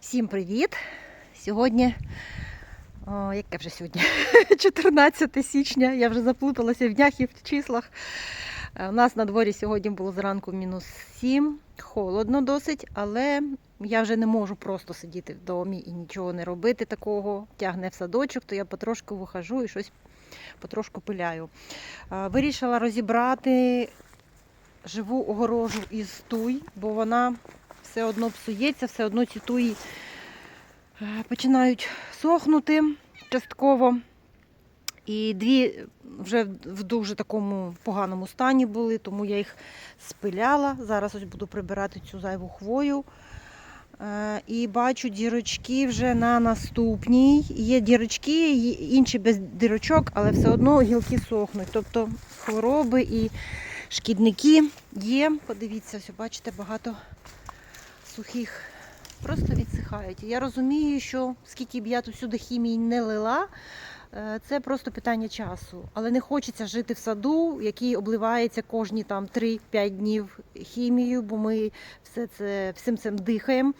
Всім привіт! Сьогодні, о, яке вже сьогодні? 14 січня. Я вже заплуталася в днях і в числах. Е, У нас на дворі сьогодні було зранку мінус 7, холодно досить, але я вже не можу просто сидіти в домі і нічого не робити такого. Тягне в садочок, то я потрошку вихожу і щось потрошку пиляю. Е, Вирішила розібрати живу огорожу із туй, бо вона все одно псується, все одно ці туї е, починають сохнути частково. І дві вже в дуже такому поганому стані були, тому я їх спиляла. Зараз ось буду прибирати цю зайву хвою. Е, І бачу дірочки вже на наступній. Є дірочки, інші без дірочок, але все одно гілки сохнуть. Тобто хвороби і шкідники є. Подивіться, ось бачите, багато сухих просто відсихають. Я розумію, що скільки б я тут сюди хімії не лила, е, це просто питання часу. Але не хочеться жити в саду, який обливається кожні там 3-5 днів хімією, бо ми все це, всім цим дихаємо.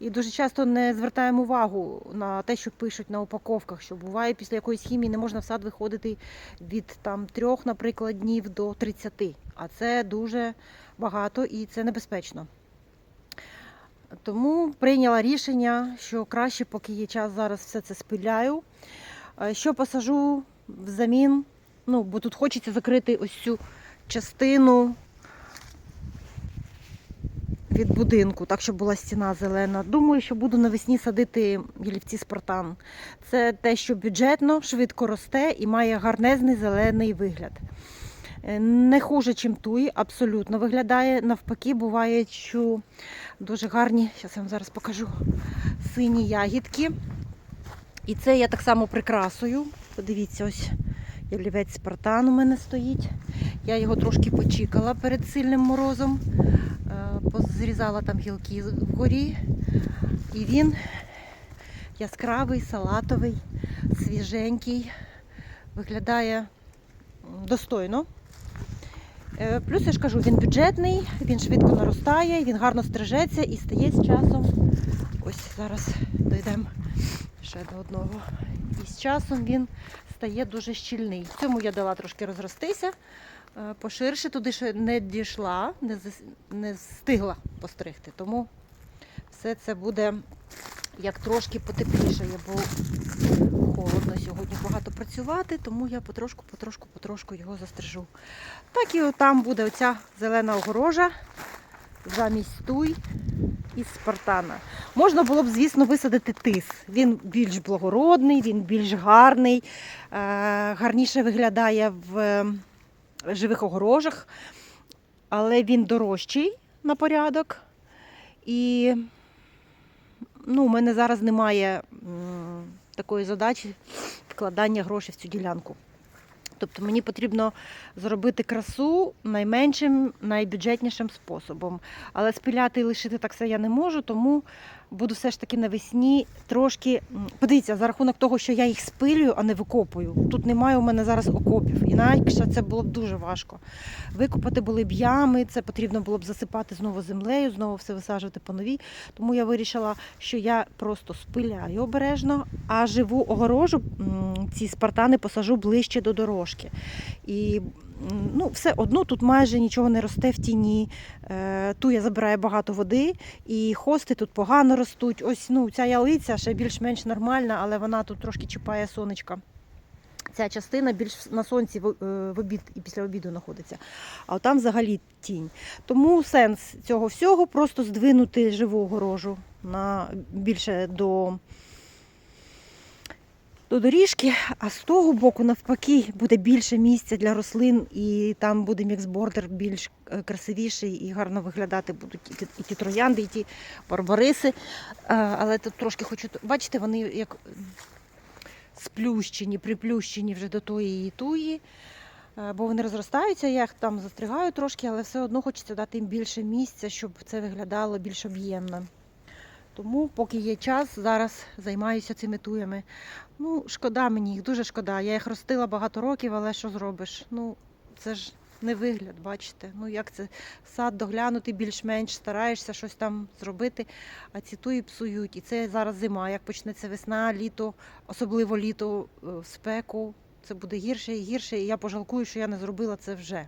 І дуже часто не звертаємо увагу на те, що пишуть на упаковках, що буває після якоїсь хімії не можна в сад виходити від там трьох, наприклад, днів до 30. А це дуже багато і це небезпечно. Тому прийняла рішення, що краще, поки є час, зараз все це спиляю. Е, Що посажу взамін, ну, бо тут хочеться закрити ось цю частину від будинку, так щоб була стіна зелена. Думаю, що буду навесні садити ялівці спартан. Це те, що бюджетно, швидко росте і має гарнезний зелений вигляд. Е, Не хуже, чим туї, абсолютно виглядає. Навпаки, буває, що дуже гарні, зараз я вам зараз покажу, сині ягідки. І це я так само прикрасую. Подивіться, ось ялівець спартан у мене стоїть. Я його трошки почікала перед сильним морозом. Е, Позрізала там гілки вгорі. І він яскравий, салатовий, свіженький. Виглядає достойно. Е, Плюс я ж кажу, він бюджетний, він швидко наростає, він гарно стрижеться і стає з часом. Ось зараз дійдемо ще до одного. І з часом він стає дуже щільний. Цьому я дала трошки розростися. е, Поширше туди ще не дійшла, не, зас- не встигла постригти. Тому все це буде як трошки потеплішає, бо холодно сьогодні багато працювати, тому я потрошку, потрошку, потрошку його застрижу. Так і там буде оця зелена огорожа замість туй із спартана. Можна було б, звісно, висадити тис. Він більш благородний, він більш гарний, е, гарніше виглядає в е, живих огорожах, але він дорожчий на порядок. І ну, у мене зараз немає такої задачі вкладання грошей в цю ділянку. Тобто мені потрібно зробити красу найменшим, найбюджетнішим способом. Але спиляти і лишити так все я не можу, тому буду все ж таки навесні трошки. Подивіться, за рахунок того, що я їх спилюю, а не викопую. Тут немає у мене зараз окопів. Інакше це було б дуже важко. Викопати були б ями, це потрібно було б засипати знову землею, знову все висаджувати по новій. Тому я вирішила, що я просто спиляю обережно, а живу огорожу ці спартани посажу ближче до дорожки. І ну, все одно тут майже нічого не росте в тіні. Е, Туя забирає багато води, і хости тут погано ростуть. Ось ну, ця ялиця ще більш-менш нормальна, але вона тут трошки чіпає сонечка. Ця частина більш на сонці е, в обід і після обіду знаходиться. А там взагалі тінь. Тому сенс цього всього просто здвинути живу огорожу на більше до, до доріжки, а з того боку, навпаки, буде більше місця для рослин, і там буде міксбордер більш е, красивіший і гарно виглядати будуть і ті, і ті троянди, і ті барбариси. Е, Але тут трошки хочу. Бачите, вони як сплющені, приплющені вже до тої туї. Е, Бо вони розростаються, я їх там застригаю трошки, але все одно хочеться дати їм більше місця, щоб це виглядало більш об'ємно. Тому, поки є час, зараз займаюся цими туями. Ну, шкода мені їх, дуже шкода. Я їх ростила багато років, але що зробиш? Ну, це ж не вигляд, бачите. Ну як це сад доглянути більш-менш, стараєшся щось там зробити, а ці туї псують. І це зараз зима. Як почнеться весна, літо, особливо літо е, в спеку, це буде гірше і гірше, і я пожалкую, що я не зробила це вже.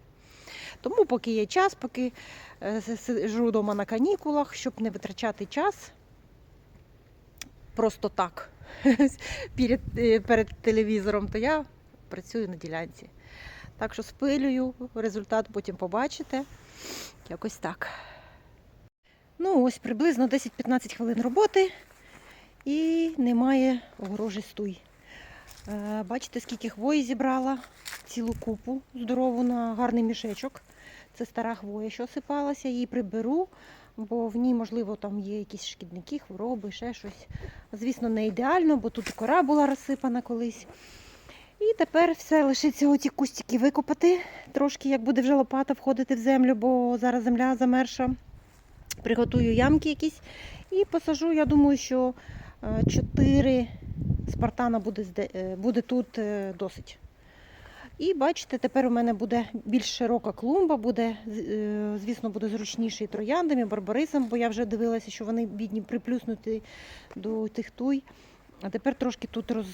Тому, поки є час, поки е, сиджу вдома на канікулах, щоб не витрачати час просто так перед, е, перед телевізором, то я працюю на ділянці. Так що спилюю, результат потім побачите. Якось так. Ну, ось приблизно 10-15 хвилин роботи і немає огорожі стуй. Е, Бачите, скільки хвої зібрала, цілу купу здорову на гарний мішечок. Це стара хвоя, що осипалася, її приберу, бо в ній, можливо, там є якісь шкідники, хвороби, ще щось. Звісно, не ідеально, бо тут кора була розсипана колись. І тепер все лишиться оті кустики викопати. Трошки, як буде вже лопата входити в землю, бо зараз земля замерша. Приготую ямки якісь і посажу, я думаю, що 4 спартана буде, е, буде тут е, досить. І бачите, тепер у мене буде більш широка клумба, буде, е, звісно, буде зручніше і трояндам, і барбарисам, бо я вже дивилася, що вони бідні приплюснуті до тих туй. А тепер трошки тут роз,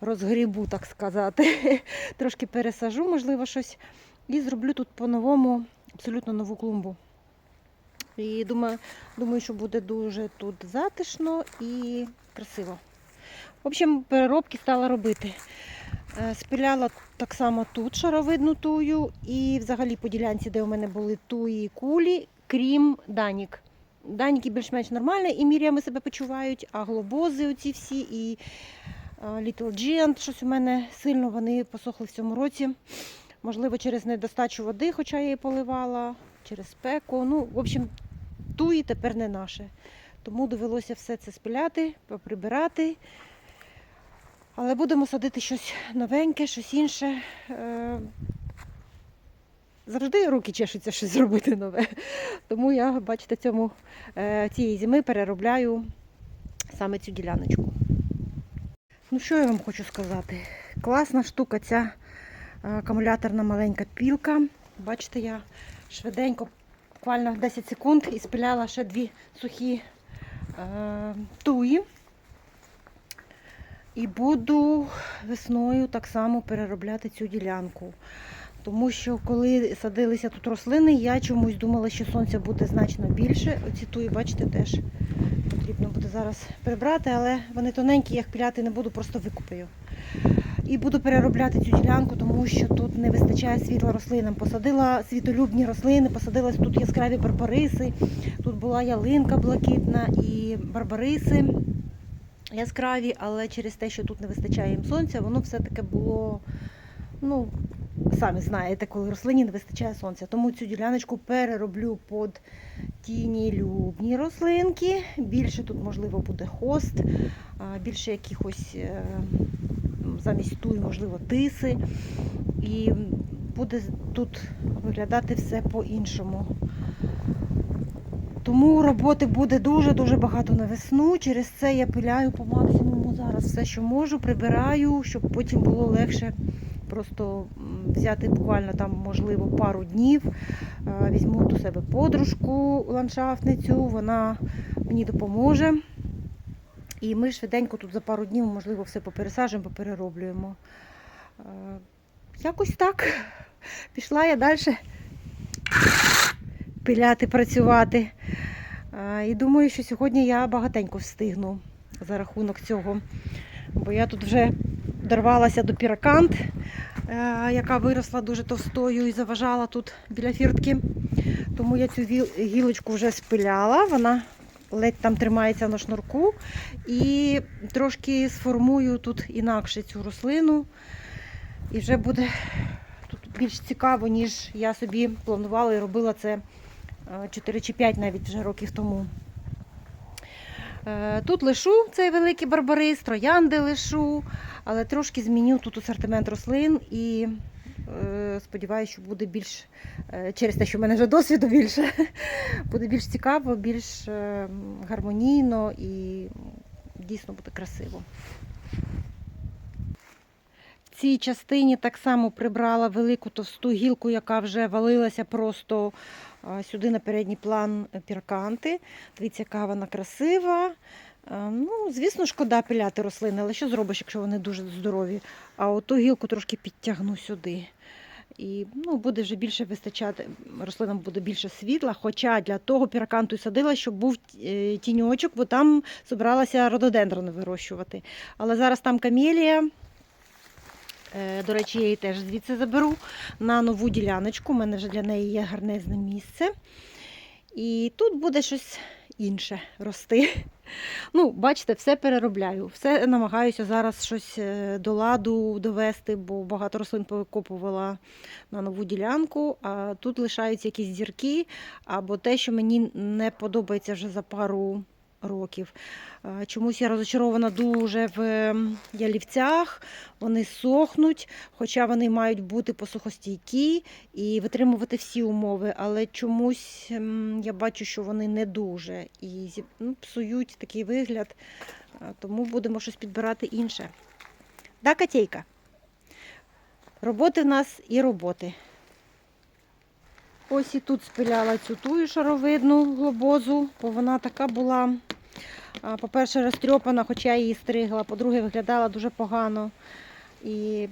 розгрібу, так сказати. Трошки пересажу, можливо, щось. І зроблю тут по-новому абсолютно нову клумбу. І думаю, думаю, що буде дуже тут затишно і красиво. В общем, переробки стала робити. Е, Спиляла так само тут шаровидну тую і взагалі по ділянці, де у мене були туї і кулі, крім данік. Даніки більш-менш нормально і мірями себе почувають, а глобози оці всі і е, Little Giant, щось у мене сильно вони посохли в цьому році. Можливо, через недостачу води, хоча я її поливала, через спеку. Ну, в общем, туї тепер не наше. Тому довелося все це спиляти, поприбирати. Але будемо садити щось новеньке, щось інше. Е, Завжди руки чешуться щось зробити нове. Тому я, бачите, цьому, е, цієї зими переробляю саме цю діляночку. Ну, що я вам хочу сказати? Класна штука ця е, акумуляторна маленька пілка. Бачите, я швиденько, буквально 10 секунд, і спиляла ще дві сухі туї. І буду весною так само переробляти цю ділянку. Тому що коли садилися тут рослини, я чомусь думала, що сонця буде значно більше. Оці туї, бачите, теж потрібно буде зараз прибрати, але вони тоненькі, я їх піляти не буду, просто викупаю. І буду переробляти цю ділянку, тому що тут не вистачає світла рослинам. Посадила світолюбні рослини, посадила тут яскраві барбариси, тут була ялинка блакитна і барбариси яскраві, але через те, що тут не вистачає їм сонця, воно все-таки було, ну, самі знаєте, коли рослині не вистачає сонця. Тому цю діляночку перероблю під тінілюбні рослинки. Більше тут, можливо, буде хост, більше якихось замість туй, можливо, тиси. І буде тут виглядати все по-іншому. Тому роботи буде дуже-дуже багато на весну. Через це я пиляю по максимуму зараз все, що можу, прибираю, щоб потім було легше просто взяти буквально там, можливо, пару днів. Е, Візьму до себе подружку ландшафтницю, вона мені допоможе. І ми швиденько тут за пару днів, можливо, все попересажуємо, поперероблюємо. Е, Якось так. Пішла я далі пиляти, працювати. І думаю, що сьогодні я багатенько встигну за рахунок цього. Бо я тут вже дорвалася до піракант, е, яка виросла дуже товстою і заважала тут біля фіртки. Тому я цю гілочку вже спиляла, вона ледь там тримається на шнурку. І трошки сформую тут інакше цю рослину. І вже буде тут більш цікаво, ніж я собі планувала і робила це е, 4 чи 5 навіть вже років тому. Е, Тут лишу цей великий барбарис, троянди лишу, але трошки зміню тут асортимент рослин і е, сподіваюся, що буде більш е, через те, що в мене вже досвіду більше, буде більш цікаво, більш е, гармонійно і дійсно буде красиво. В цій частині так само прибрала велику товсту гілку, яка вже валилася просто сюди на передній план е, пірканти. Дивіться, яка вона красива. Е, Ну, звісно, шкода пиляти рослини, але що зробиш, якщо вони дуже здорові? А оту гілку трошки підтягну сюди. І ну, буде вже більше вистачати, рослинам буде більше світла. Хоча для того піраканту садила, щоб був е, тіньочок, бо там збиралася рододендрони вирощувати. Але зараз там камелія. Е, До речі, я її теж звідси заберу на нову діляночку. У мене вже для неї є гарнезне місце. І тут буде щось інше рости. Ну, бачите, все переробляю. Все намагаюся зараз щось е, до ладу довести, бо багато рослин повикопувала на нову ділянку, а тут лишаються якісь зірки або те, що мені не подобається вже за пару років. Е, Чомусь я розочарована дуже в ялівцях, вони сохнуть, хоча вони мають бути посухостійкі і витримувати всі умови, але чомусь я бачу, що вони не дуже і ну, псують такий вигляд, Е, тому будемо щось підбирати інше. Да, Катейка? Роботи в нас і роботи. Ось і тут спиляла цю тую шаровидну глобозу, бо вона така була, по-перше, розтрьопана, хоча я її стригла, по-друге, виглядала дуже погано. І,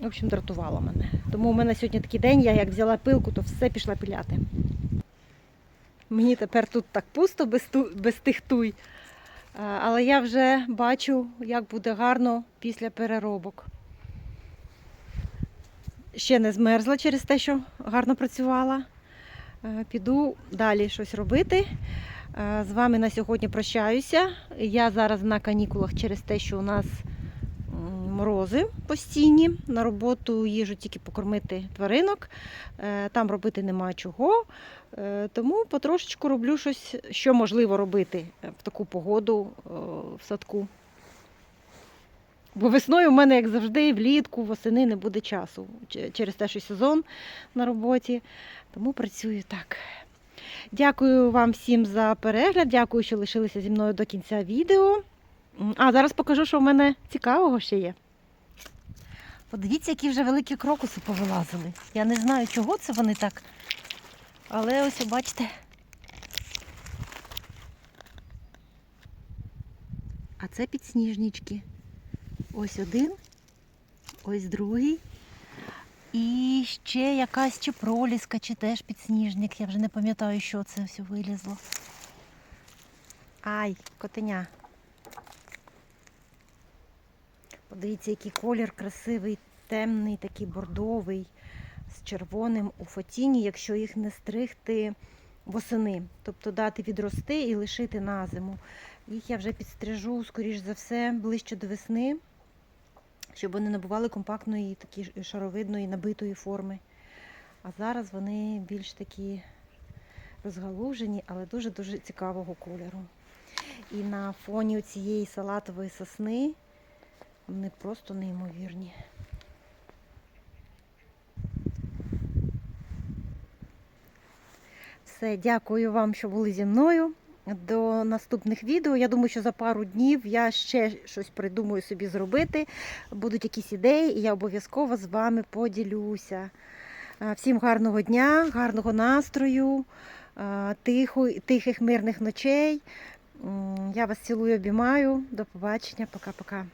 в общем, дратувала мене. Тому у мене сьогодні такий день, я як взяла пилку, то все пішла пиляти. Мені тепер тут так пусто без, ту, без тих туй. Але я вже бачу, як буде гарно після переробок. Ще не змерзла через те, що гарно працювала. Е, Піду далі щось робити. Е, З вами на сьогодні прощаюся. Я зараз на канікулах через те, що у нас морози постійні. На роботу їжу тільки покормити тваринок. Е, Там робити нема чого. Е, Тому потрошечку роблю щось, що можливо робити в таку погоду в садку. Бо весною в мене, як завжди, влітку, восени не буде часу через те, що сезон на роботі. Тому працюю так. Дякую вам всім за перегляд. Дякую, що лишилися зі мною до кінця відео. А зараз покажу, що в мене цікавого ще є. Подивіться, які вже великі крокуси повилазили. Я не знаю, чого це вони так. Але ось бачите. А це підсніжнички. Ось один, ось другий. І ще якась чи проліска, чи теж підсніжник. Я вже не пам'ятаю, що це все вилізло. Ай, котеня. Подивіться, який колір красивий, темний, такий бордовий, з червоним у фотіні, якщо їх не стригти восени. Тобто дати відрости і лишити на зиму. Їх я вже підстрижу, скоріш за все, ближче до весни, щоб вони набували компактної, такі шаровидної, набитої форми. А зараз вони більш такі розгалужені, але дуже-дуже цікавого кольору. І на фоні цієї салатової сосни вони просто неймовірні. Все, дякую вам, що були зі мною. До наступних відео. Я думаю, що за пару днів я ще щось придумаю собі зробити. Будуть якісь ідеї, і я обов'язково з вами поділюся. Е, Всім гарного дня, гарного настрою, тиху, тихих мирних ночей. Я вас цілую, обіймаю. До побачення. Пока-пока.